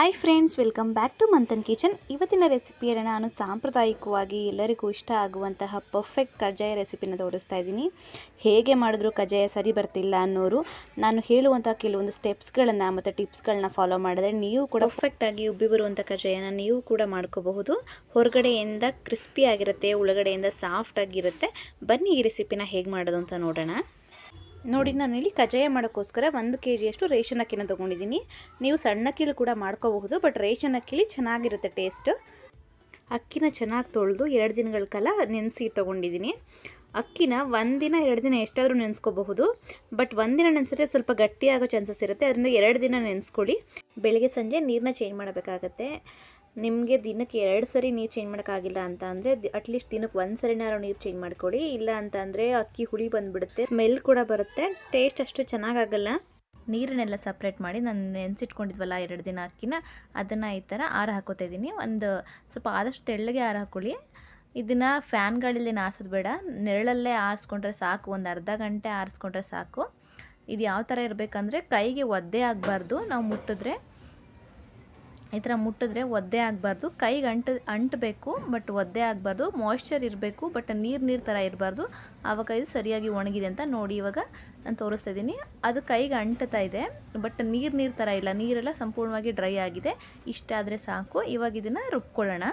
Hi friends welcome back to Manthan kitchen ಇವತ್ತಿನ ರೆಸಿಪಿಯನ್ನು ನಾನು ಸಾಂಪ್ರದಾಯಿಕವಾಗಿ ಎಲ್ಲರಿಗೂ ಇಷ್ಟ ಆಗುವಂತಹ ಪರ್ಫೆಕ್ಟ್ ಕಜ್ಜಾಯ ರೆಸಿಪಿನ ತೋರಿಸ್ತಾ ಇದ್ದೀನಿ. ಹೇಗೆ ಮಾಡಿದ್ರೂ ಕಜ್ಜಾಯ ಸರಿ ಬರ್ತಿಲ್ಲ ಅನ್ನೋರು ನಾನು ಹೇಳುವಂಥ ಕೆಲವೊಂದು ಸ್ಟೆಪ್ಸ್ಗಳನ್ನು ಮತ್ತು ಟಿಪ್ಸ್ಗಳನ್ನ ಫಾಲೋ ಮಾಡಿದ್ರೆ ನೀವು ಕೂಡ ಪರ್ಫೆಕ್ಟಾಗಿ ಉಬ್ಬಿ ಬರುವಂಥ ಕಜ್ಜಾಯನ ನೀವು ಕೂಡ ಮಾಡ್ಕೋಬಹುದು. ಹೊರಗಡೆಯಿಂದ ಕ್ರಿಸ್ಪಿ ಆಗಿರುತ್ತೆ ಒಳಗಡೆಯಿಂದ ಸಾಫ್ಟ್ ಆಗಿರುತ್ತೆ. ಬನ್ನಿ ಈ ರೆಸಿಪಿನ ಹೇಗೆ ಮಾಡೋದು ಅಂತ ನೋಡೋಣ. ನೋಡಿ, ನಾನು ಇಲ್ಲಿ ಕಜ್ಜಾಯ ಮಾಡೋಕ್ಕೋಸ್ಕರ ಒಂದು ಕೆ ಜಿಯಷ್ಟು ರೇಷನ್ ಅಕ್ಕಿನ ತೊಗೊಂಡಿದ್ದೀನಿ. ನೀವು ಸಣ್ಣ ಅಕ್ಕಿಲಿ ಕೂಡ ಮಾಡ್ಕೋಬಹುದು ಬಟ್ ರೇಷನ್ ಅಕ್ಕಿಲಿ ಚೆನ್ನಾಗಿರುತ್ತೆ ಟೇಸ್ಟ್ ಅಕ್ಕಿನ ಚೆನ್ನಾಗಿ ತೊಳೆದು ಎರಡು ದಿನಗಳ ಕಾಲ ನೆನೆಸಿ ತೊಗೊಂಡಿದ್ದೀನಿ. ಅಕ್ಕಿನ ಒಂದಿನ ಎರಡು ದಿನ ಎಷ್ಟಾದರೂ ನೆನೆಸ್ಕೋಬಹುದು ಬಟ್ ಒಂದಿನ ನೆನೆಸಿದ್ರೆ ಸ್ವಲ್ಪ ಗಟ್ಟಿಯಾಗೋ ಚಾನ್ಸಸ್ ಇರುತ್ತೆ. ಅದರಿಂದ ಎರಡು ದಿನ ನೆನೆಸ್ಕೊಳ್ಳಿ. ಬೆಳಗ್ಗೆ ಸಂಜೆ ನೀರನ್ನ ಚೇಂಜ್ ಮಾಡಬೇಕಾಗತ್ತೆ. ನಿಮಗೆ ದಿನಕ್ಕೆ ಎರಡು ಸರಿ ನೀರು ಚೇಂಜ್ ಮಾಡೋಕ್ಕಾಗಿಲ್ಲ ಅಂತ ಅಂದರೆ ಅಟ್ಲೀಸ್ಟ್ ದಿನಕ್ಕೆ ಒಂದು ಸರಿನಾರು ನೀರು ಚೇಂಜ್ ಮಾಡಿಕೊಡಿ. ಇಲ್ಲ ಅಂತ ಅಂದರೆ ಅಕ್ಕಿ ಹುಳಿ ಬಂದುಬಿಡುತ್ತೆ. ಸ್ಮೆಲ್ ಕೂಡ ಬರುತ್ತೆ. ಟೇಸ್ಟ್ ಅಷ್ಟು ಚೆನ್ನಾಗಾಗಲ್ಲ. ನೀರನ್ನೆಲ್ಲ ಸಪ್ರೇಟ್ ಮಾಡಿ ನಾನು ನೆನೆಸಿಟ್ಕೊಂಡಿದ್ವಲ್ಲ ಎರಡು ದಿನ ಅಕ್ಕಿನ, ಅದನ್ನು ಈ ಥರ ಆರ ಹಾಕೋತಾ ಇದ್ದೀನಿ. ಒಂದು ಸ್ವಲ್ಪ ಆದಷ್ಟು ತೆಳ್ಳಗೆ ಆರ ಹಾಕೊಳ್ಳಿ. ಇದನ್ನು ಫ್ಯಾನ್ ಗಾಳಿಲಿ ಆರಿಸೋದು ಬೇಡ. ನೆರಳಲ್ಲೇ ಆರಿಸ್ಕೊಂಡ್ರೆ ಸಾಕು. ಒಂದು ಅರ್ಧ ಗಂಟೆ ಆರಿಸ್ಕೊಂಡ್ರೆ ಸಾಕು. ಇದು ಯಾವ ಥರ ಇರಬೇಕಂದ್ರೆ ಕೈಗೆ ಒದ್ದೆ ಆಗಬಾರ್ದು. ನಾವು ಮುಟ್ಟಿದ್ರೆ ಈ ಥರ ಮುಟ್ಟಿದ್ರೆ ಒದ್ದೆ ಆಗಬಾರ್ದು. ಕೈಗೆ ಅಂಟ ಅಂಟಬೇಕು ಬಟ್ ಒದ್ದೆ ಆಗಬಾರ್ದು. ಮಾಯ್ಶ್ಚರ್ ಇರಬೇಕು ಬಟ್ ನೀರು ನೀರು ಥರ ಇರಬಾರ್ದು. ಆವಾಗ ಇದು ಸರಿಯಾಗಿ ಒಣಗಿದೆ ಅಂತ ನೋಡಿ ಇವಾಗ ನಾನು ತೋರಿಸ್ತಾ ಇದ್ದೀನಿ. ಅದು ಕೈಗೆ ಅಂಟತಾ ಇದೆ ಬಟ್ ನೀರು ನೀರು ಥರ ಇಲ್ಲ. ನೀರೆಲ್ಲ ಸಂಪೂರ್ಣವಾಗಿ ಡ್ರೈ ಆಗಿದೆ. ಇಷ್ಟಾದರೆ ಸಾಕು. ಇವಾಗ ಇದನ್ನು ರುಬ್ಕೊಳ್ಳೋಣ.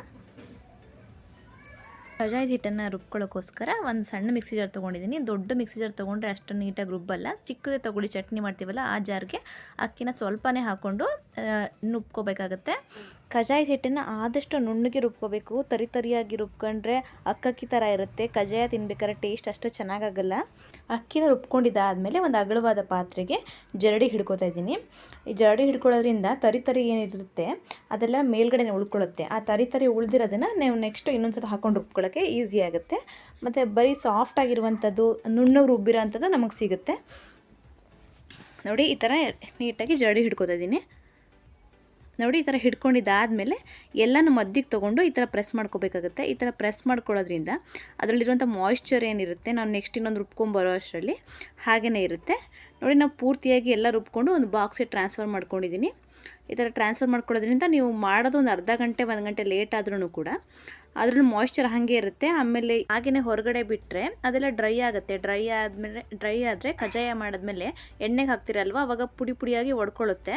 ಕಜಾಯದ ಹಿಟ್ಟನ್ನು ರುಬ್ಕೊಳ್ಳೋಕ್ಕೋಸ್ಕರ ಒಂದು ಸಣ್ಣ ಮಿಕ್ಸಿ ಜಾರ್ ತೊಗೊಂಡಿದ್ದೀನಿ ದೊಡ್ಡ ಮಿಕ್ಸಿ ಜಾರ್ ತೊಗೊಂಡ್ರೆ ಅಷ್ಟು ನೀಟಾಗಿ ರುಬ್ಬಲ್ಲ. ಚಿಕ್ಕದೇ ತೊಗೊಳ್ಳಿ, ಚಟ್ನಿ ಮಾಡ್ತೀವಲ್ಲ ಆ ಜಾರ್ಗೆ. ಅಕ್ಕಿನ ಸ್ವಲ್ಪನೇ ಹಾಕ್ಕೊಂಡು ನುಬ್ಕೋಬೇಕಾಗತ್ತೆ. ಕಜಾಯದ ಹಿಟ್ಟನ್ನು ಆದಷ್ಟು ನುಣ್ಣಗೆ ರುಬ್ಕೋಬೇಕು. ತರಿ ತರಿಯಾಗಿ ರುಬ್ಕೊಂಡ್ರೆ ಅಕ್ಕಕ್ಕಿ ಥರ ಇರುತ್ತೆ. ಕಜಾಯ ತಿನ್ಬೇಕಾದ್ರೆ ಟೇಸ್ಟ್ ಅಷ್ಟು ಚೆನ್ನಾಗಾಗಲ್ಲ. ಅಕ್ಕಿನ ರುಬ್ಕೊಂಡಿದ್ದಾದಮೇಲೆ ಒಂದು ಅಗಲವಾದ ಪಾತ್ರೆಗೆ ಜರಡಿ ಹಿಡ್ಕೊತಾ ಇದ್ದೀನಿ. ಈ ಜರಡಿ ಹಿಡ್ಕೊಳ್ಳೋದ್ರಿಂದ ತರಿ ತರಿ ಏನಿರುತ್ತೆ, ಅದೆಲ್ಲ ಮೇಲ್ಗಡೆ ಉಳ್ಕೊಳ್ಳುತ್ತೆ. ಆ ತರಿ ತರಿ ಉಳಿದಿರೋದನ್ನು ನೀವು ನೆಕ್ಸ್ಟ್ ಇನ್ನೊಂದ್ಸಲ ಹಾಕೊಂಡು ರುಬ್ಕೊಳ್ಳೋಕ್ಕೆ ಈಸಿ ಆಗುತ್ತೆ. ಮತ್ತು ಬರೀ ಸಾಫ್ಟ್ ಆಗಿರುವಂಥದ್ದು, ನುಣ್ಣಗೆ ರುಬ್ಬಿರೋ ಅಂಥದ್ದು ನಮಗೆ ಸಿಗುತ್ತೆ. ನೋಡಿ, ಈ ಥರ ನೀಟಾಗಿ ಜಡಿ ಹಿಡ್ಕೊತಾ ಇದ್ದೀನಿ. ನೋಡಿ, ಈ ಥರ ಹಿಡ್ಕೊಂಡಿದ್ದಾದಮೇಲೆ ಎಲ್ಲನೂ ಮದ್ದಿಗೆ ತೊಗೊಂಡು ಈ ಥರ ಪ್ರೆಸ್ ಮಾಡ್ಕೋಬೇಕಾಗುತ್ತೆ. ಈ ಥರ ಪ್ರೆಸ್ ಮಾಡ್ಕೊಳ್ಳೋದ್ರಿಂದ ಅದರಲ್ಲಿರುವಂಥ ಮಾಯ್ಶ್ಚರ್ ಏನಿರುತ್ತೆ ನಾವು ನೆಕ್ಸ್ಟ್ ಇನ್ನೊಂದು ರುಬ್ಕೊಂಬರೋ ಅಷ್ಟರಲ್ಲಿ ಹಾಗೇ ಇರುತ್ತೆ. ನೋಡಿ, ನಾವು ಪೂರ್ತಿಯಾಗಿ ಎಲ್ಲ ರುಬ್ಕೊಂಡು ಒಂದು ಬಾಕ್ಸಿಗೆ ಟ್ರಾನ್ಸ್ಫರ್ ಮಾಡ್ಕೊಂಡಿದ್ದೀನಿ. ಈ ಥರ ಟ್ರಾನ್ಸ್ಫರ್ ಮಾಡ್ಕೊಳ್ಳೋದ್ರಿಂದ ನೀವು ಮಾಡೋದು ಒಂದು ಅರ್ಧ ಗಂಟೆ, ಒಂದು ಗಂಟೆ ಲೇಟ್ ಆದ್ರೂ ಕೂಡ ಅದ್ರಲ್ಲಿ ಮಾಯ್ಶ್ಚರ್ ಹಾಗೆ ಇರುತ್ತೆ. ಆಮೇಲೆ ಹಾಗೆಯೇ ಹೊರಗಡೆ ಬಿಟ್ಟರೆ ಅದೆಲ್ಲ ಡ್ರೈ ಆಗುತ್ತೆ. ಡ್ರೈ ಆದಮೇಲೆ ಡ್ರೈ ಆದರೆ ಕಜಾಯ ಮಾಡಿದ್ಮೇಲೆ ಎಣ್ಣೆಗೆ ಹಾಕ್ತಿರಲ್ವ? ಅವಾಗ ಪುಡಿ ಪುಡಿಯಾಗಿ ಒಡ್ಕೊಳ್ಳುತ್ತೆ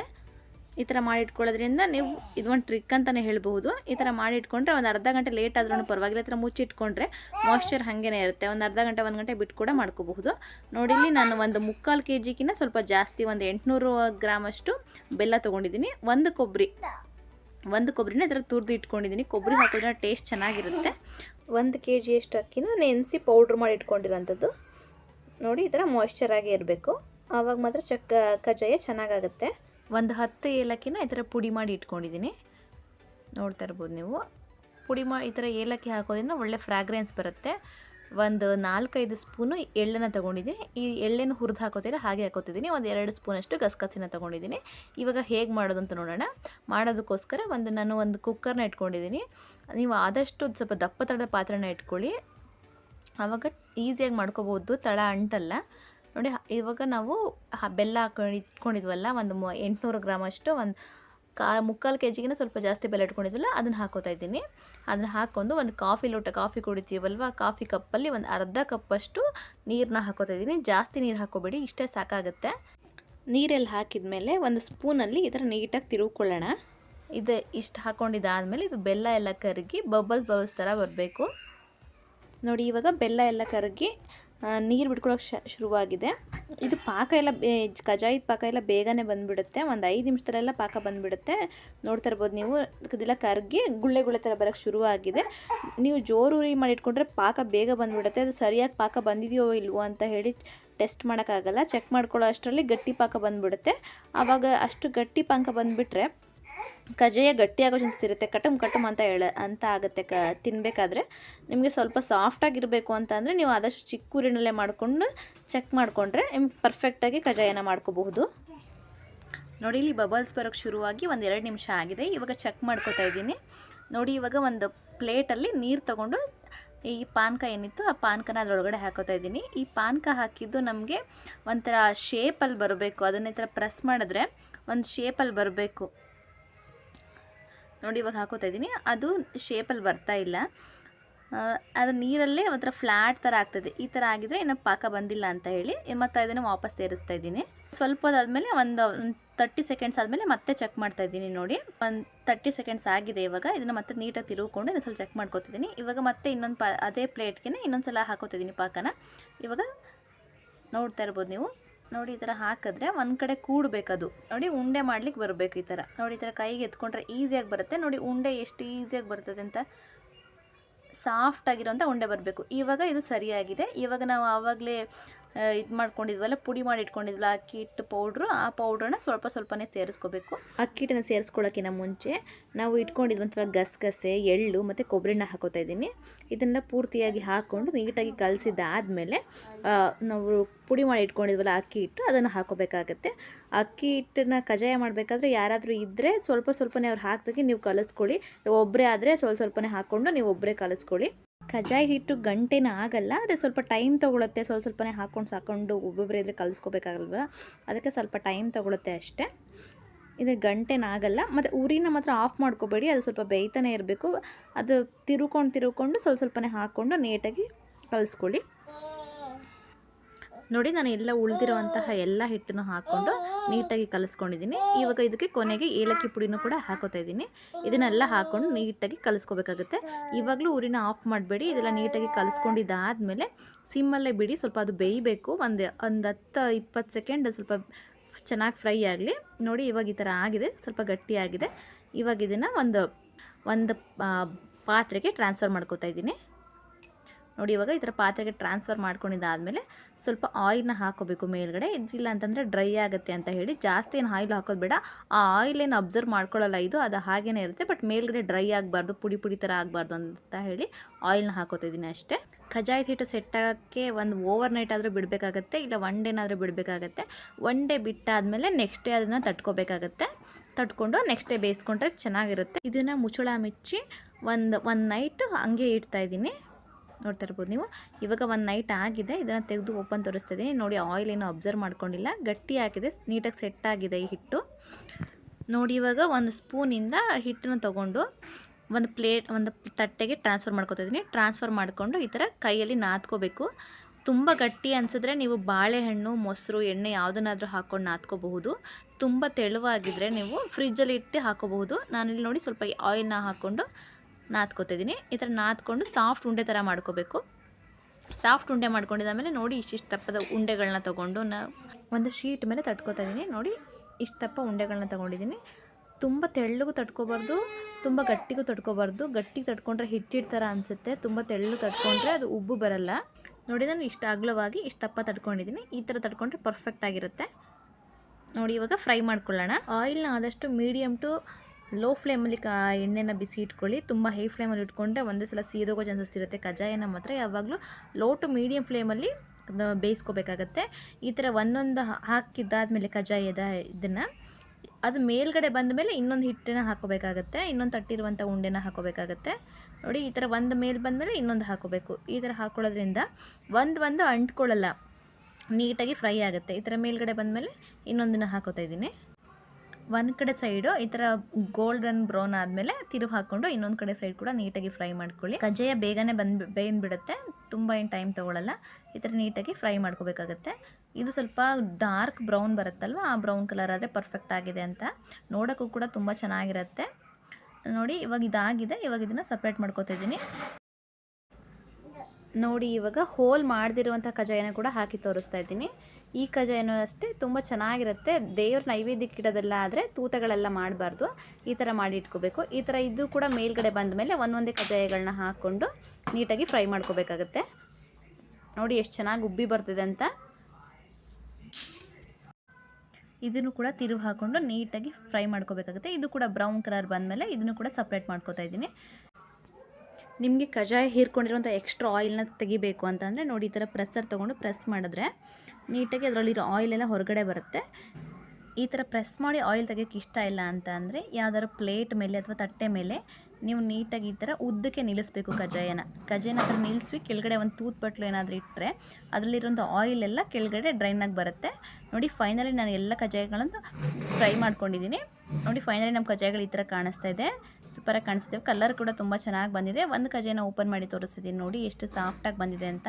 ಈ ಥರ ಮಾಡಿಟ್ಕೊಳ್ಳೋದ್ರಿಂದ ನೀವು ಇದೊಂದು ಟ್ರಿಕ್ ಅಂತಲೇ ಹೇಳ್ಬೋದು ಈ ಥರ ಮಾಡಿಟ್ಕೊಂಡ್ರೆ ಒಂದು ಅರ್ಧ ಗಂಟೆ ಲೇಟ್ ಆದ್ರೂ ಪರವಾಗಿಲ್ಲ. ಈ ಥರ ಮುಚ್ಚಿಟ್ಕೊಂಡ್ರೆ ಮಾಯ್ಶ್ಚರ್ ಹಾಗೇನೆ ಇರುತ್ತೆ. ಒಂದು ಅರ್ಧ ಗಂಟೆ, ಒಂದು ಗಂಟೆ ಬಿಟ್ಟು ಕೂಡ ಮಾಡ್ಕೋಬಹುದು. ನೋಡಿ ಇಲ್ಲಿ ನಾನು ಒಂದು ಮುಕ್ಕಾಲು ಕೆ ಜಿಗಿನ್ನ ಸ್ವಲ್ಪ ಜಾಸ್ತಿ, ಒಂದು ಎಂಟುನೂರು ಗ್ರಾಮಷ್ಟು ಬೆಲ್ಲ ತೊಗೊಂಡಿದ್ದೀನಿ. ಒಂದು ಕೊಬ್ಬರಿ ಒಂದು ಕೊಬ್ಬರಿನ ಅದರ ತುರಿದು ಇಟ್ಕೊಂಡಿದ್ದೀನಿ ಕೊಬ್ಬರಿ ಹಾಕಿದ್ರೆ ಟೇಸ್ಟ್ ಚೆನ್ನಾಗಿರುತ್ತೆ. ಒಂದು ಕೆ ಜಿಯಷ್ಟು ಅಕ್ಕಿನ ನೆನೆಸಿ ಪೌಡ್ರ್ ಮಾಡಿ ಇಟ್ಕೊಂಡಿರೋಂಥದ್ದು. ನೋಡಿ ಈ ಥರ ಮಾಯ್ಶ್ಚರ್ ಆಗೇ ಇರಬೇಕು. ಆವಾಗ ಮಾತ್ರ ಚಕ್ಕ ಕಜ್ಜಾಯ ಚೆನ್ನಾಗಾಗುತ್ತೆ. ಒಂದು ಹತ್ತು ಏಲಕ್ಕಿನ ಈ ಥರ ಪುಡಿ ಮಾಡಿ ಇಟ್ಕೊಂಡಿದ್ದೀನಿ ನೋಡ್ತಾ ಇರ್ಬೋದು ನೀವು. ಪುಡಿ ಮಾ ಈ ಥರ ಏಲಕ್ಕಿ ಹಾಕೋದ್ರಿಂದ ಒಳ್ಳೆ ಫ್ರಾಗ್ರೆನ್ಸ್ ಬರುತ್ತೆ. ಒಂದು ನಾಲ್ಕೈದು ಸ್ಪೂನು ಎಳ್ಳನ್ನು ತೊಗೊಂಡಿದ್ದೀನಿ. ಈ ಎಳ್ಳೆನ ಹುರಿದು ಹಾಕೋತೀರ ಹಾಗೆ ಹಾಕೋತಿದ್ದೀನಿ. ಒಂದು ಎರಡು ಸ್ಪೂನಷ್ಟು ಗಸಗಸಿನ ತೊಗೊಂಡಿದ್ದೀನಿ. ಇವಾಗ ಹೇಗೆ ಮಾಡೋದು ಅಂತ ನೋಡೋಣ. ಮಾಡೋದಕ್ಕೋಸ್ಕರ ಒಂದು ನಾನು ಒಂದು ಕುಕ್ಕರ್ನ ಇಟ್ಕೊಂಡಿದ್ದೀನಿ. ನೀವು ಆದಷ್ಟು ಸ್ವಲ್ಪ ದಪ್ಪ ತಳದ ಪಾತ್ರೆನ ಇಟ್ಕೊಳ್ಳಿ. ಆವಾಗ ಈಸಿಯಾಗಿ ಮಾಡ್ಕೋಬೋದು ತಳ ಅಂಟಲ್ಲ. ನೋಡಿ, ಇವಾಗ ನಾವು ಬೆಲ್ಲ ಹಾಕೊಂಡು ಇಟ್ಕೊಂಡಿದ್ವಲ್ಲ, ಒಂದು ಮ, ಎಂಟುನೂರು ಗ್ರಾಮ್ ಅಷ್ಟು ಒಂದು ಕಾ ಮುಕ್ಕಾಲು ಕೆ ಜಿಗಿನ ಸ್ವಲ್ಪ ಜಾಸ್ತಿ ಬೆಲೆ ಇಟ್ಕೊಂಡಿದ್ದಲ್ಲ ಅದನ್ನು ಹಾಕೋತಾ ಇದ್ದೀನಿ. ಅದನ್ನು ಹಾಕ್ಕೊಂಡು ಒಂದು ಕಾಫಿ ಲೋಟ ಕಾಫಿ ಕುಡಿತೀವಲ್ವಾ ಕಾಫಿ ಕಪ್ಪಲ್ಲಿ ಒಂದು ಅರ್ಧ ಕಪ್ಪಷ್ಟು ನೀರನ್ನ ಹಾಕೋತಾ ಇದ್ದೀನಿ. ಜಾಸ್ತಿ ನೀರು ಹಾಕೋಬೇಡಿ ಇಷ್ಟೇ ಸಾಕಾಗುತ್ತೆ. ನೀರಲ್ಲಿ ಹಾಕಿದ ಮೇಲೆ ಒಂದು ಸ್ಪೂನಲ್ಲಿ ಈ ಥರ ನೀಟಾಗಿ ತಿರುಗ್ಕೊಳ್ಳೋಣ. ಇದು ಇಷ್ಟು ಹಾಕ್ಕೊಂಡಿದ್ದಾದಮೇಲೆ ಇದು ಬೆಲ್ಲ ಎಲ್ಲ ಕರಗಿ ಬಬಲ್ಸ್ ಬಬಲ್ಸ್ ಥರ ಬರಬೇಕು. ನೋಡಿ ಇವಾಗ ಬೆಲ್ಲ ಎಲ್ಲ ಕರಗಿ ನೀರು ಬಿಟ್ಕೊಳಕ್ಕೆ ಶ, ಶುರುವಾಗಿದೆ. ಇದು ಪಾಕ ಎಲ್ಲ ಕಜಾಯಿದ ಪಾಕ ಎಲ್ಲ ಬೇಗನೆ ಬಂದುಬಿಡುತ್ತೆ. ಒಂದು ಐದು ನಿಮಿಷದಲ್ಲೆಲ್ಲ ಪಾಕ ಬಂದುಬಿಡುತ್ತೆ. ನೋಡ್ತಾ ಇರ್ಬೋದು ನೀವು, ಇದೆಲ್ಲ ಕರಗಿ ಗುಳ್ಳೆ ಗುಳ್ಳೆ ಥರ ಬರೋಕ್ಕೆ ಶುರುವಾಗಿದೆ. ನೀವು ಜೋರು ಉರಿ ಮಾಡಿಟ್ಕೊಂಡ್ರೆ ಪಾಕ ಬೇಗ ಬಂದುಬಿಡುತ್ತೆ. ಅದು ಸರಿಯಾಗಿ ಪಾಕ ಬಂದಿದೆಯೋ ಇಲ್ವೋ ಅಂತ ಹೇಳಿ ಟೆಸ್ಟ್ ಮಾಡೋಕ್ಕಾಗಲ್ಲ ಚೆಕ್ ಮಾಡ್ಕೊಳ್ಳೋ ಅಷ್ಟರಲ್ಲಿ ಗಟ್ಟಿ ಪಾಕ ಬಂದುಬಿಡುತ್ತೆ. ಆವಾಗ ಅಷ್ಟು ಗಟ್ಟಿ ಪಾಕ ಬಂದುಬಿಟ್ರೆ ಕಜ್ಜಾಯ ಗಟ್ಟಿಯಾಗೋ ಚಾನ್ಸಸ್ ಇರುತ್ತೆ. ಕಟಮ್ ಕಟಮ್ ಅಂತ ಹೇಳ, ಅಂತ ಆಗುತ್ತೆ ಕ ತಿನ್ನಬೇಕಾದ್ರೆ ನಿಮಗೆ ಸ್ವಲ್ಪ ಸಾಫ್ಟಾಗಿರಬೇಕು ಅಂತ ಅಂದರೆ ನೀವು ಆದಷ್ಟು ಚಿಕ್ಕ ಊರಿನಲ್ಲೇ ಮಾಡಿಕೊಂಡು ಚೆಕ್ ಮಾಡಿಕೊಂಡ್ರೆ ನಿಮ್ಗೆ ಪರ್ಫೆಕ್ಟಾಗಿ ಕಜ್ಜಾಯನ ಮಾಡ್ಕೋಬಹುದು. ನೋಡಿ, ಇಲ್ಲಿ ಬಬಲ್ಸ್ ಬರೋಕ್ಕೆ ಶುರುವಾಗಿ ಒಂದು ಎರಡು ನಿಮಿಷ ಆಗಿದೆ. ಇವಾಗ ಚೆಕ್ ಮಾಡ್ಕೋತಾ ಇದ್ದೀನಿ. ನೋಡಿ, ಇವಾಗ ಒಂದು ಪ್ಲೇಟಲ್ಲಿ ನೀರು ತೊಗೊಂಡು ಈ ಪಾನಕ ಏನಿತ್ತು ಆ ಪಾನಕನ ಅದರೊಳಗಡೆ ಹಾಕೋತಾ ಇದ್ದೀನಿ. ಈ ಪಾನಕ ಹಾಕಿದ್ದು ನಮಗೆ ಒಂಥರ ಶೇಪಲ್ಲಿ ಬರಬೇಕು. ಅದನ್ನೇ ಥರ ಪ್ರೆಸ್ ಮಾಡಿದ್ರೆ ಒಂದು ಶೇಪಲ್ಲಿ ಬರಬೇಕು. ನೋಡಿ, ಇವಾಗ ಹಾಕೋತಾ ಇದ್ದೀನಿ. ಅದು ಶೇಪಲ್ಲಿ ಬರ್ತಾ ಇಲ್ಲ. ಅದು ನೀರಲ್ಲೇ ಒಂಥರ ಫ್ಲ್ಯಾಟ್ ಥರ ಆಗ್ತದೆ. ಈ ಥರ ಆಗಿದ್ರೆ ಇನ್ನು ಪಾಕ ಬಂದಿಲ್ಲ ಅಂತ ಹೇಳಿ ಮತ್ತೆ ಇದನ್ನು ವಾಪಸ್ ಸೇರಿಸ್ತಾ ಇದ್ದೀನಿ. ಸ್ವಲ್ಪ ಅದಾದಮೇಲೆ ಒಂದು ತರ್ಟಿ ಸೆಕೆಂಡ್ಸ್ ಆದಮೇಲೆ ಮತ್ತೆ ಚೆಕ್ ಮಾಡ್ತಾ ಇದ್ದೀನಿ ನೋಡಿ. ಒಂದು ತರ್ಟಿ ಸೆಕೆಂಡ್ಸ್ ಆಗಿದೆ ಇವಾಗ. ಇದನ್ನು ಮತ್ತೆ ನೀಟಾಗಿ ತಿರುಗಿಕೊಂಡು ಇನ್ನೊಂದು ಸ್ವಲ್ಪ ಚೆಕ್ ಮಾಡ್ಕೊತಿದ್ದೀನಿ ಇವಾಗ ಮತ್ತೆ ಇನ್ನೊಂದು ಪಾ, ಅದೇ ಪ್ಲೇಟ್ಗೆ ಇನ್ನೊಂದು ಸಲ ಹಾಕೋತಿದ್ದೀನಿ ಪಾಕನ. ಇವಾಗ ನೋಡ್ತಾ ಇರ್ಬೋದು ನೀವು. ನೋಡಿ, ಈ ಥರ ಹಾಕಿದ್ರೆ ಒಂದು ಕಡೆ ಕೂಡಬೇಕದು ನೋಡಿ, ಉಂಡೆ ಮಾಡ್ಲಿಕ್ಕೆ ಬರಬೇಕು ಈ ಥರ ನೋಡಿ, ಈ ಥರ ಕೈಗೆ ಎತ್ಕೊಂಡ್ರೆ ಈಸಿಯಾಗಿ ಬರುತ್ತೆ. ನೋಡಿ, ಉಂಡೆ ಎಷ್ಟು ಈಸಿಯಾಗಿ ಬರ್ತದೆ ಅಂತ. ಸಾಫ್ಟ್ ಆಗಿರೋಂಥ ಉಂಡೆ ಬರಬೇಕು. ಇವಾಗ ಇದು ಸರಿಯಾಗಿದೆ. ಇವಾಗ ನಾವು ಆವಾಗಲೇ ಇದು ಮಾಡ್ಕೊಂಡಿದ್ವಲ್ಲ, ಪುಡಿ ಮಾಡಿ ಇಟ್ಕೊಂಡಿದ್ವಲ್ಲ ಅಕ್ಕಿ ಹಿಟ್ಟು ಪೌಡ್ರು ಆ ಪೌಡ್ರನ್ನ ಸ್ವಲ್ಪ ಸ್ವಲ್ಪನೇ ಸೇರಿಸ್ಕೋಬೇಕು. ಅಕ್ಕಿ ಹಿಟ್ಟನ್ನು ಸೇರಿಸ್ಕೊಳ್ಳೋಕ್ಕಿಂತ ಮುಂಚೆ ನಾವು ಇಟ್ಕೊಂಡಿದ್ವಂಥ ಗಸಗಸೆ, ಎಳ್ಳು ಮತ್ತು ಕೊಬ್ಬರಿನ ಹಾಕೋತಾ ಇದ್ದೀನಿ. ಇದನ್ನು ಪೂರ್ತಿಯಾಗಿ ಹಾಕ್ಕೊಂಡು ನೀಟಾಗಿ ಕಲಸಿದ್ದಾದಮೇಲೆ ನಾವು ಪುಡಿ ಮಾಡಿ ಇಟ್ಕೊಂಡಿದ್ವಲ್ಲ ಅಕ್ಕಿ ಹಿಟ್ಟು ಅದನ್ನು ಹಾಕೋಬೇಕಾಗತ್ತೆ. ಅಕ್ಕಿ ಹಿಟ್ಟನ್ನು ಕಜಾಯ ಮಾಡಬೇಕಾದ್ರೆ ಯಾರಾದರೂ ಇದ್ದರೆ ಸ್ವಲ್ಪ ಸ್ವಲ್ಪನೇ ಅವ್ರು ಹಾಕ್ದಾಗೆ ನೀವು ಕಲಿಸ್ಕೊಳ್ಳಿ. ಒಬ್ಬರೇ ಆದರೆ ಸ್ವಲ್ಪ ಸ್ವಲ್ಪನೇ ಹಾಕ್ಕೊಂಡು ನೀವು ಒಬ್ಬರೇ ಕಲಿಸ್ಕೊಳ್ಳಿ. ಕಜಾಯ ಹಿಟ್ಟು ಗಂಟೆನ ಆಗಲ್ಲ, ಆದರೆ ಸ್ವಲ್ಪ ಟೈಮ್ ತೊಗೊಳುತ್ತೆ. ಸ್ವಲ್ಪ ಸ್ವಲ್ಪನೇ ಹಾಕ್ಕೊಂಡು ಸಾಕೊಂಡು ಒಬ್ಬೊಬ್ಬರೇ ಇದ್ರೆ ಕಲಿಸ್ಕೋಬೇಕಾಗಲ್ವ? ಅದಕ್ಕೆ ಸ್ವಲ್ಪ ಟೈಮ್ ತೊಗೊಳುತ್ತೆ ಅಷ್ಟೇ. ಇದು ಗಂಟೆನ ಆಗಲ್ಲ. ಮತ್ತು ಉರಿನ ಮಾತ್ರ ಆಫ್ ಮಾಡ್ಕೋಬೇಡಿ. ಅದು ಸ್ವಲ್ಪ ಬೇಯ್ತಾನೆ ಇರಬೇಕು. ಅದು ತಿರುಕೊಂಡು ತಿರುಕೊಂಡು ಸ್ವಲ್ಪ ಸ್ವಲ್ಪನೇ ಹಾಕ್ಕೊಂಡು ನೀಟಾಗಿ ಕಲಿಸ್ಕೊಳ್ಳಿ. ನೋಡಿ, ನಾನು ಎಲ್ಲ ಉಳಿದಿರುವಂತಹ ಎಲ್ಲ ಹಿಟ್ಟನ್ನು ಹಾಕ್ಕೊಂಡು ನೀಟಾಗಿ ಕಲಿಸ್ಕೊಂಡಿದ್ದೀನಿ. ಇವಾಗ ಇದಕ್ಕೆ ಕೊನೆಗೆ ಏಲಕ್ಕಿ ಪುಡಿನೂ ಕೂಡ ಹಾಕೋತಾ ಇದ್ದೀನಿ. ಇದನ್ನೆಲ್ಲ ಹಾಕೊಂಡು ನೀಟಾಗಿ ಕಲಿಸ್ಕೋಬೇಕಾಗುತ್ತೆ. ಇವಾಗಲೂ ಊರಿನ ಆಫ್ ಮಾಡಬೇಡಿ. ಇದೆಲ್ಲ ನೀಟಾಗಿ ಕಲಿಸ್ಕೊಂಡಿದ್ದಾದಮೇಲೆ ಸಿಮ್ಮಲ್ಲೇ ಬಿಡಿ. ಸ್ವಲ್ಪ ಅದು ಬೇಯಬೇಕು. ಒಂದು ಒಂದು ಹತ್ತು, ಇಪ್ಪತ್ತು ಸೆಕೆಂಡ್ ಸ್ವಲ್ಪ ಚೆನ್ನಾಗಿ ಫ್ರೈ ಆಗಲಿ. ನೋಡಿ, ಇವಾಗ ಈ ಥರ ಆಗಿದೆ. ಸ್ವಲ್ಪ ಗಟ್ಟಿಯಾಗಿದೆ ಇವಾಗ ಇದನ್ನು ಒಂದು ಒಂದು ಪಾತ್ರೆಗೆ ಟ್ರಾನ್ಸ್ಫರ್ ಮಾಡ್ಕೋತಾ ಇದ್ದೀನಿ. ನೋಡಿ, ಇವಾಗ ಈ ಥರ ಪಾತ್ರೆಗೆ ಟ್ರಾನ್ಸ್ಫರ್ ಮಾಡ್ಕೊಂಡಿದ್ದಾದಮೇಲೆ ಸ್ವಲ್ಪ ಆಯಿಲ್ನ ಹಾಕೋಬೇಕು ಮೇಲ್ಗಡೆ. ಇದಿಲ್ಲ ಅಂತಂದರೆ ಡ್ರೈ ಆಗುತ್ತೆ ಅಂತ ಹೇಳಿ ಜಾಸ್ತಿ ಏನು ಆಯಿಲ್ ಹಾಕೋದು ಬೇಡ. ಆ ಆಯಿಲ್ ಏನು ಅಬ್ಸರ್ವ್ ಮಾಡ್ಕೊಳ್ಳಲ್ಲ ಇದು, ಅದು ಹಾಗೇನೇ ಇರುತ್ತೆ. ಬಟ್ ಮೇಲ್ಗಡೆ ಡ್ರೈ ಆಗಬಾರ್ದು, ಪುಡಿ ಪುಡಿ ಥರ ಆಗಬಾರ್ದು ಅಂತ ಹೇಳಿ ಆಯಿಲ್ನ ಹಾಕೋತಿದ್ದೀನಿ ಅಷ್ಟೇ. ಕಜಾಯದ ಹಿಟ್ಟು ಸೆಟ್ ಆಗೋಕ್ಕೆ ಒಂದು ಓವರ್ ನೈಟ್ ಆದರೂ ಬಿಡಬೇಕಾಗತ್ತೆ, ಇಲ್ಲ ಒನ್ ಡೇನಾದರೂ ಬಿಡಬೇಕಾಗತ್ತೆ. ಒನ್ ಡೇ ಬಿಟ್ಟಾದಮೇಲೆ ನೆಕ್ಸ್ಟ್ ಡೇ ಅದನ್ನು ತಟ್ಕೋಬೇಕಾಗತ್ತೆ. ತಟ್ಕೊಂಡು ನೆಕ್ಸ್ಟ್ ಡೇ ಬೇಯಿಸ್ಕೊಂಡ್ರೆ ಚೆನ್ನಾಗಿರುತ್ತೆ. ಇದನ್ನು ಮುಚ್ಚಳ ಮಿಚ್ಚಿ ಒಂದು ಒಂದು ನೈಟ್ ಹಂಗೆ ಇಡ್ತಾ ಇದ್ದೀನಿ. ನೋಡ್ತಾ ಇರ್ಬೋದು ನೀವು. ಇವಾಗ ಒಂದು ನೈಟ್ ಆಗಿದೆ. ಇದನ್ನು ತೆಗೆದು ಓಪನ್ ತೋರಿಸ್ತಾ ಇದ್ದೀನಿ ನೋಡಿ ಆಯಿಲ್ ಏನು ಅಬ್ಸರ್ವ್ ಮಾಡ್ಕೊಂಡಿಲ್ಲ. ಗಟ್ಟಿ ಆಗಿದೆ. ನೀಟಾಗಿ ಸೆಟ್ ಆಗಿದೆ ಈ ಹಿಟ್ಟು. ನೋಡಿ, ಇವಾಗ ಒಂದು ಸ್ಪೂನಿಂದ ಹಿಟ್ಟನ್ನು ತೊಗೊಂಡು ಒಂದು ಪ್ಲೇಟ್ ಒಂದು ತಟ್ಟೆಗೆ ಟ್ರಾನ್ಸ್ಫರ್ ಮಾಡ್ಕೊತಾ ಇದ್ದೀನಿ. ಟ್ರಾನ್ಸ್ಫರ್ ಮಾಡಿಕೊಂಡು ಈ ಥರ ಕೈಯಲ್ಲಿ ನಾದ್ಕೋಬೇಕು. ತುಂಬ ಗಟ್ಟಿ ಅನಿಸಿದ್ರೆ ನೀವು ಬಾಳೆಹಣ್ಣು, ಮೊಸರು, ಎಣ್ಣೆ ಯಾವುದನ್ನಾದರೂ ಹಾಕ್ಕೊಂಡು ನಾದ್ಕೋಬಹುದು. ತುಂಬ ತೆಳುವಾಗಿದ್ದರೆ ನೀವು ಫ್ರಿಜ್ಜಲ್ಲಿ ಇಟ್ಟು ಹಾಕೋಬಹುದು. ನಾನಿಲ್ಲಿ ನೋಡಿ ಸ್ವಲ್ಪ ಆಯಿಲ್ನ ಹಾಕ್ಕೊಂಡು ನಾದ್ಕೋತಾ ಇದ್ದೀನಿ ಈ ಥರ ನಾದ್ಕೊಂಡು ಸಾಫ್ಟ್ ಉಂಡೆ ಥರ ಮಾಡ್ಕೋಬೇಕು. ಸಾಫ್ಟ್ ಉಂಡೆ ಮಾಡ್ಕೊಂಡಿದ್ದಾದಮೇಲೆ ನೋಡಿ ಇಷ್ಟಿಷ್ಟು ತಪ್ಪದ ಉಂಡೆಗಳನ್ನ ತೊಗೊಂಡು ನಾ ಒಂದು ಶೀಟ್ ಮೇಲೆ ತಟ್ಕೋತಾ ಇದ್ದೀನಿ ನೋಡಿ ಇಷ್ಟು ತಪ್ಪ ಉಂಡೆಗಳನ್ನ ತೊಗೊಂಡಿದ್ದೀನಿ ತುಂಬ ತೆಳ್ಳಗೂ ತಟ್ಕೋಬಾರ್ದು, ತುಂಬ ಗಟ್ಟಿಗೂ ತಟ್ಕೋಬಾರ್ದು. ಗಟ್ಟಿಗೆ ತಟ್ಕೊಂಡ್ರೆ ಹಿಟ್ಟಿಟ್ಟು ಥರ ಅನಿಸುತ್ತೆ. ತುಂಬ ತೆಳ್ಳು ತಟ್ಕೊಂಡ್ರೆ ಅದು ಉಬ್ಬು ಬರಲ್ಲ. ನೋಡಿ ನಾನು ಇಷ್ಟು ಅಗಲವಾಗಿ ಇಷ್ಟು ತಪ್ಪ ತಟ್ಕೊಂಡಿದ್ದೀನಿ ಈ ಥರ ತಟ್ಕೊಂಡ್ರೆ ಪರ್ಫೆಕ್ಟ್ ಆಗಿರುತ್ತೆ. ನೋಡಿ ಇವಾಗ ಫ್ರೈ ಮಾಡ್ಕೊಳ್ಳೋಣ. ಆಯಿಲ್ನ ಆದಷ್ಟು ಮೀಡಿಯಮ್ ಟು ಲೋ ಫ್ಲೇಮಲ್ಲಿ ಕಾ ಎಣ್ಣೆನ ಬಿಸಿ ಇಟ್ಕೊಳ್ಳಿ ತುಂಬ ಹೈ ಫ್ಲೇಮಲ್ಲಿ ಇಟ್ಕೊಂಡ್ರೆ ಒಂದೇ ಸಲ ಸೀದೋಗೋ ಚಾನ್ಸಸ್ ಇರುತ್ತೆ. ಕಜಾಯನ ಮಾತ್ರ ಯಾವಾಗಲೂ ಲೋ ಟು ಮೀಡಿಯಮ್ ಫ್ಲೇಮಲ್ಲಿ ಬೇಯಿಸ್ಕೋಬೇಕಾಗತ್ತೆ. ಈ ಥರ ಒಂದೊಂದು ಹಾಕಿದ್ದಾದಮೇಲೆ ಕಜಾಯದ ಇದನ್ನು ಅದು ಮೇಲ್ಗಡೆ ಬಂದ ಮೇಲೆ ಇನ್ನೊಂದು ಹಿಟ್ಟನ್ನು ಹಾಕೋಬೇಕಾಗತ್ತೆ ಇನ್ನೊಂದು ತಟ್ಟಿರುವಂಥ ಉಂಡೆನ ಹಾಕೋಬೇಕಾಗತ್ತೆ ನೋಡಿ, ಈ ಥರ ಒಂದು ಮೇಲೆ ಬಂದಮೇಲೆ ಇನ್ನೊಂದು ಹಾಕೋಬೇಕು ಈ ಥರ ಹಾಕೊಳ್ಳೋದ್ರಿಂದ ಒಂದು ಒಂದು ಅಂಟ್ಕೊಳ್ಳಲ್ಲ, ನೀಟಾಗಿ ಫ್ರೈ ಆಗುತ್ತೆ. ಈ ಥರ ಮೇಲ್ಗಡೆ ಬಂದಮೇಲೆ ಇನ್ನೊಂದನ್ನು ಹಾಕೋತಾ ಇದ್ದೀನಿ. ಒಂದು ಕಡೆ ಸೈಡು ಈ ಥರ ಗೋಲ್ಡನ್ ಬ್ರೌನ್ ಆದಮೇಲೆ ತಿರುವು ಹಾಕ್ಕೊಂಡು ಇನ್ನೊಂದು ಕಡೆ ಸೈಡ್ ಕೂಡ ನೀಟಾಗಿ ಫ್ರೈ ಮಾಡ್ಕೊಳ್ಳಿ. ಕಜ್ಜಾಯ ಬೇಗನೆ ಬಂದು ಬೇಯ್ಬಿಡುತ್ತೆ ತುಂಬ ಏನು ಟೈಮ್ ತೊಗೊಳಲ್ಲ. ಈ ಥರ ನೀಟಾಗಿ ಫ್ರೈ ಮಾಡ್ಕೋಬೇಕಾಗತ್ತೆ. ಇದು ಸ್ವಲ್ಪ ಡಾರ್ಕ್ ಬ್ರೌನ್ ಬರುತ್ತಲ್ವ? ಆ ಬ್ರೌನ್ ಕಲರ್ ಆದರೆ ಪರ್ಫೆಕ್ಟ್ ಆಗಿದೆ ಅಂತ. ನೋಡೋಕ್ಕೂ ಕೂಡ ತುಂಬ ಚೆನ್ನಾಗಿರುತ್ತೆ. ನೋಡಿ, ಇವಾಗ ಇದಾಗಿದೆ. ಇವಾಗ ಇದನ್ನು ಸಪ್ರೇಟ್ ಮಾಡ್ಕೋತಾ ಇದ್ದೀನಿ. ನೋಡಿ, ಇವಾಗ ಹೋಲ್ ಮಾಡದಿರುವಂಥ ಕಜಾಯನ ಕೂಡ ಹಾಕಿ ತೋರಿಸ್ತಾ ಇದ್ದೀನಿ. ಈ ಕಜ್ಜಾಯನೂ ಅಷ್ಟೇ ತುಂಬ ಚೆನ್ನಾಗಿರುತ್ತೆ. ದೇವ್ರ ನೈವೇದ್ಯಕ್ಕೆ ಇಡೋದೆಲ್ಲ ಆದರೆ ತೂತಗಳೆಲ್ಲ ಮಾಡಬಾರ್ದು. ಈ ಥರ ಮಾಡಿ ಇಟ್ಕೋಬೇಕು. ಈ ಥರ ಇದು ಕೂಡ ಮೇಲ್ಗಡೆ ಬಂದ ಮೇಲೆ ಒಂದೊಂದೇ ಕಜ್ಜಾಯಗಳನ್ನ ಹಾಕ್ಕೊಂಡು ನೀಟಾಗಿ ಫ್ರೈ ಮಾಡ್ಕೋಬೇಕಾಗತ್ತೆ. ನೋಡಿ ಎಷ್ಟು ಚೆನ್ನಾಗಿ ಉಬ್ಬಿ ಬರ್ತಿದೆ ಅಂತ. ಇದನ್ನು ಕೂಡ ತಿರುವು ಹಾಕ್ಕೊಂಡು ನೀಟಾಗಿ ಫ್ರೈ ಮಾಡ್ಕೋಬೇಕಾಗುತ್ತೆ. ಇದು ಕೂಡ ಬ್ರೌನ್ ಕಲರ್ ಬಂದಮೇಲೆ ಇದನ್ನು ಕೂಡ ಸಪ್ರೇಟ್ ಮಾಡ್ಕೋತಾ ಇದ್ದೀನಿ. ನಿಮಗೆ ಕಜಾಯ ಹೀರ್ಕೊಂಡಿರುವಂಥ ಎಕ್ಸ್ಟ್ರಾ ಆಯಿಲ್ನ ತೆಗಿಬೇಕು ಅಂತಂದರೆ ನೋಡಿ ಈ ಥರ ಪ್ರೆಸ್ಸರ್ ತೊಗೊಂಡು ಪ್ರೆಸ್ ಮಾಡಿದ್ರೆ ನೀಟಾಗಿ ಅದರಲ್ಲಿರೋ ಆಯಿಲೆಲ್ಲ ಹೊರಗಡೆ ಬರುತ್ತೆ. ಈ ಥರ ಪ್ರೆಸ್ ಮಾಡಿ ಆಯಿಲ್ ತೆಗಿಯೋಕ್ಕೆ ಇಷ್ಟ ಇಲ್ಲ ಅಂತ ಅಂದರೆ ಯಾವ್ದಾದ್ರು ಪ್ಲೇಟ್ ಮೇಲೆ ಅಥವಾ ತಟ್ಟೆ ಮೇಲೆ ನೀವು ನೀಟಾಗಿ ಈ ಥರ ಉದ್ದಕ್ಕೆ ನಿಲ್ಲಿಸ್ಬೇಕು ಕಜಾಯನ ಕಜಾಯನ ಹತ್ರ ನಿಲ್ಲಿಸಿ ಕೆಳಗಡೆ ಒಂದು ತೂತ್ ಬಟ್ಲು ಏನಾದರೂ ಇಟ್ಟರೆ ಅದರಲ್ಲಿರೋಂಥ ಆಯಿಲ್ ಎಲ್ಲ ಕೆಳಗಡೆ ಡ್ರೈನಾಗಿ ಬರುತ್ತೆ. ನೋಡಿ ಫೈನಲಿ ನಾನು ಎಲ್ಲ ಕಜ್ಜಾಯಗಳನ್ನು ಫ್ರೈ ಮಾಡ್ಕೊಂಡಿದ್ದೀನಿ. ನೋಡಿ ಫೈನಲಿ ನಮ್ಮ ಕಜ್ಜಾಯಗಳು ಈ ಥರ ಕಾಣಿಸ್ತಾ ಇದೆ. ಸೂಪರಾಗಿ ಕಾಣಿಸ್ತಿದೆ ಕಲರ್ ಕೂಡ ತುಂಬ ಚೆನ್ನಾಗಿ ಬಂದಿದೆ. ಒಂದು ಕಜಾಯನ ಓಪನ್ ಮಾಡಿ ತೋರಿಸ್ತಿದ್ದೀನಿ ನೋಡಿ, ಎಷ್ಟು ಸಾಫ್ಟಾಗಿ ಬಂದಿದೆ ಅಂತ.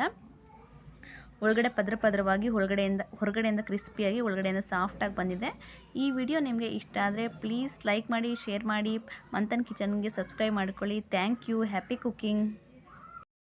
ಒಳಗಡೆ ಪದ್ರ ಪದರವಾಗಿ ಒಳಗಡೆಯಿಂದ ಹೊರಗಡೆಯಿಂದ ಕ್ರಿಸ್ಪಿಯಾಗಿ ಒಳಗಡೆಯಿಂದ ಸಾಫ್ಟಾಗಿ ಬಂದಿದೆ. ಈ ವಿಡಿಯೋ ನಿಮಗೆ ಇಷ್ಟ ಆದರೆ ಪ್ಲೀಸ್ ಲೈಕ್ ಮಾಡಿ ಶೇರ್ ಮಾಡಿ ಮಂಥನ್ ಕಿಚನ್ಗೆ ಸಬ್ಸ್ಕ್ರೈಬ್ ಮಾಡ್ಕೊಳ್ಳಿ. Thank you happy cooking